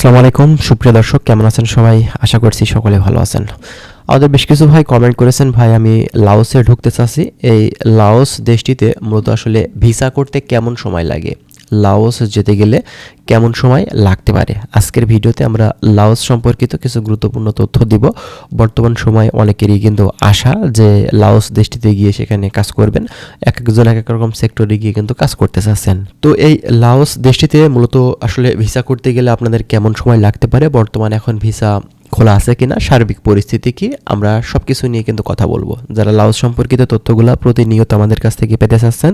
আসসালামু আলাইকুম। সুপ্রিয় দর্শক, কেমন আছেন সবাই? আশা করছি সকলে ভালো আছেন। আমাদের বেশ কিছু ভাই কমেন্ট করেছেন। ভাই, আমি লাওসে ঢুকতে চাচ্ছি। এই লাওস দেশটিতে মূলত আসলে ভিসা করতে কেমন সময় লাগে? লাওস যেতে গেলে কেমন সময় লাগতে পারে? আজকের ভিডিওতে আমরা লাওস সম্পর্কিত কিছু গুরুত্বপূর্ণ তথ্য দিব। বর্তমান সময় অনেকেরই কিন্তু আশা যে লাওস দেশটিতে গিয়ে সেখানে কাজ করবেন। এক একজন এক এক রকম সেক্টরে গিয়ে কিন্তু কাজ করতে চাচ্ছেন। তো এই লাওস দেশটিতে মূলত আসলে ভিসা করতে গেলে আপনাদের কেমন সময় লাগতে পারে? বর্তমানে এখন ভিসা খোলা আছে কিনা, সার্বিক পরিস্থিতি কি, আমরা সব কিছু নিয়ে কিন্তু কথা বলব। যারা লাউস সম্পর্কিত তথ্যগুলো প্রতিনিয়ত আমাদের কাছ থেকে পেতে চাচ্ছেন,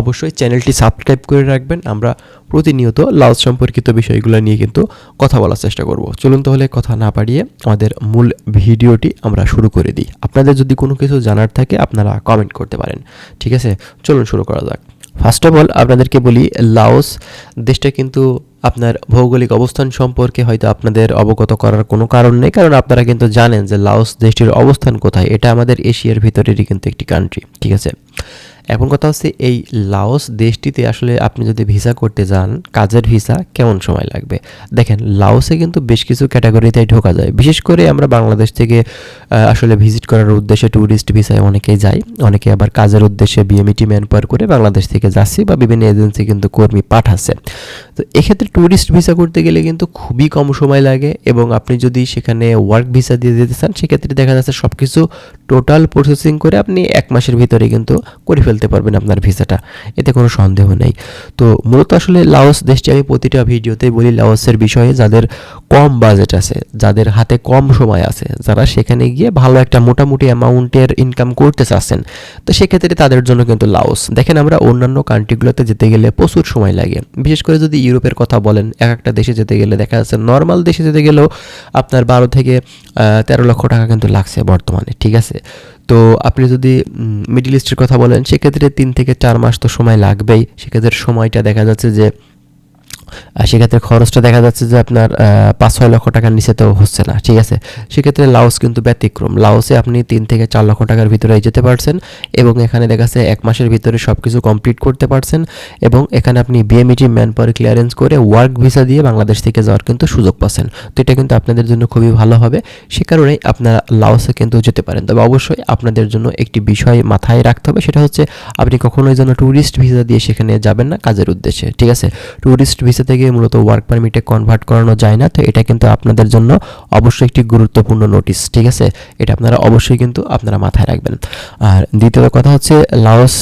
অবশ্যই চ্যানেলটি সাবস্ক্রাইব করে রাখবেন। আমরা প্রতিনিয়ত লাউস সম্পর্কিত বিষয়গুলো নিয়ে কিন্তু কথা বলার চেষ্টা করব। চলুন তাহলে কথা না পারিয়ে আমাদের মূল ভিডিওটি আমরা শুরু করে দিই। আপনাদের যদি কোনো কিছু জানার থাকে, আপনারা কমেন্ট করতে পারেন। ঠিক আছে? চলুন শুরু করা যাক। ফার্স্ট অফ অল আপনাদেরকে বলি লাওস দেশটা কিন্তু আপনার ভৌগোলিক অবস্থান সম্পর্কে হয়তো আপনাদের অবগত করার কোনো কারণ নেই, কারণ আপনারা কিন্তু জানেন যে লাওস দেশটির অবস্থান কোথায়। এটা আমাদের এশিয়ার ভিতরেরই কিন্তু একটি কান্ট্রি ঠিক আছে? এখন কথা হচ্ছে এই লাওস দেশটিতে আসলে আপনি যদি ভিসা করতে যান, কাজের ভিসা কেমন সময় লাগবে? দেখেন, লাওসে কিন্তু বেশ কিছু ক্যাটাগরিতে ঢোকা যায়। বিশেষ করে আমরা বাংলাদেশ থেকে আসলে ভিজিট করার উদ্দেশ্যে ট্যুরিস্ট ভিসায় অনেকেই যাই। অনেকে আবার কাজের উদ্দেশ্যে বিএমইটি ম্যান পার করে বাংলাদেশ থেকে যাচ্ছি বা বিভিন্ন এজেন্সি কিন্তু কর্মী পাঠাচ্ছে। তো এক্ষেত্রে ট্যুরিস্ট ভিসা করতে গেলে কিন্তু খুবই কম সময় লাগে এবং আপনি যদি সেখানে ওয়ার্ক ভিসা দিয়ে দিতে চান, সেক্ষেত্রে দেখা যাচ্ছে সব কিছু টোটাল প্রসেসিং করে আপনি এক মাসের ভিতরে কিন্তু করে ফেলতে পারবেন আপনার ভিসাটা। এতে কোনো সন্দেহ নেই। তো মূলত আসলে লাওস দেশটি আমি প্রতিটা ভিডিওতে বলি লাওসের বিষয়ে যাদের কম বাজেট আছে, যাদের হাতে কম সময় আছে, যারা সেখানে গিয়ে ভালো একটা মোটামুটি অ্যামাউন্টের ইনকাম করতে চাচ্ছেন, তো সেক্ষেত্রে তাদের জন্য কিন্তু লাওস। দেখেন আমরা অন্যান্য কান্ট্রিগুলোতে যেতে গেলে প্রচুর সময় লাগে। বিশেষ করে যদি ইউরোপের কথা বলেন, এক একটা দেশে যেতে গেলে দেখা যাচ্ছে নর্মাল দেশে যেতে গেলেও আপনার বারো থেকে তেরো লক্ষ টাকা কিন্তু লাগছে বর্তমানে, ঠিক আছে? তো আপনি যদি মিডিল ইস্টের কথা বলেন, সেক্ষেত্রে তিন থেকে চার মাস তো সময় লাগবেই। সেক্ষেত্রে সময়টা দেখা যাচ্ছে যে সেক্ষেত্রে খরচটা দেখা যাচ্ছে যে আপনার পাঁচ, ছয় লক্ষ টাকার নিচে তো হচ্ছে না, ঠিক আছে? সেক্ষেত্রে লাউস কিন্তু ব্যতিক্রম। লাউসে আপনি তিন থেকে চার লক্ষ টাকার ভিতরে যেতে পারছেন এবং এখানে দেখা যাচ্ছে এক মাসের ভিতরে সব কিছু কমপ্লিট করতে পারছেন এবং এখানে আপনি বিএমইটি ম্যান পাওয়ার ক্লিয়ারেন্স করে ওয়ার্ক ভিসা দিয়ে বাংলাদেশ থেকে যাওয়ার কিন্তু সুযোগ পাচ্ছেন। তো এটা কিন্তু আপনাদের জন্য খুবই ভালো হবে। সে কারণেই আপনারা লাউসে কিন্তু যেতে পারেন। তবে অবশ্যই আপনাদের জন্য একটি বিষয় মাথায় রাখতে হবে, সেটা হচ্ছে আপনি কখনোই যেন ট্যুরিস্ট ভিসা দিয়ে সেখানে যাবেন না কাজের উদ্দেশ্যে, ঠিক আছে? ট্যুরিস্ট ভিসা ভিসা থেকে মূলত ওয়ার্ক পারমিটে কনভার্ট করানো যায় না, তো এটা কিন্তু আপনাদের জন্য অবশ্যই একটি গুরুত্বপূর্ণ নোটিশ ঠিক আছে? এটা আপনারা অবশ্যই কিন্তু আপনারা মাথায় রাখবেন। আর দ্বিতীয় কথা হচ্ছে লাওস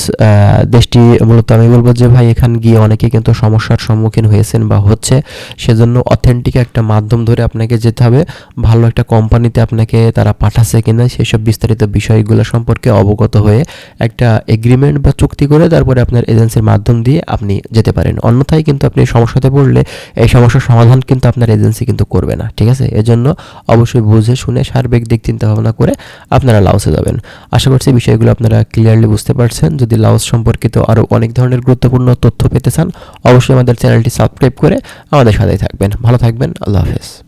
দেশটি মূলত আমি বলব যে ভাই এখান গিয়ে অনেকে কিন্তু সমস্যার সম্মুখীন হয়েছেন বা হচ্ছে সেজন্য অথেন্টিক একটা মাধ্যম ধরে আপনাকে যেতে হবে। ভালো একটা কোম্পানিতে আপনাকে তারা পাঠাচ্ছে কিনা, সেসব বিস্তারিত বিষয়গুলো সম্পর্কে অবগত হয়ে একটা এগ্রিমেন্ট বা চুক্তি করে তারপরে আপনার এজেন্সির মাধ্যম দিয়ে আপনি যেতে পারেন। অন্যথায় কিন্তু আপনি সমস্যাতে সমস্যাতে পড়লে এই সমস্যার সমাধান কিন্তু আপনার এজেন্সি কিন্তু করবে না, ঠিক আছে? এজন্য অবশ্যই বুঝে শুনে সার্বিক দিক চিন্তা ভাবনা করে আপনারা লাউসে যাবেন। আশা করছি বিষয়গুলো আপনারা ক্লিয়ারলি বুঝতে পারছেন। যদি লাউস সম্পর্কিত আরও অনেক ধরনের গুরুত্বপূর্ণ তথ্য পেতে চান, অবশ্যই আমাদের চ্যানেলটি সাবস্ক্রাইব করে আমাদের সাথেই থাকবেন। ভালো থাকবেন, আল্লাহ হাফেজ।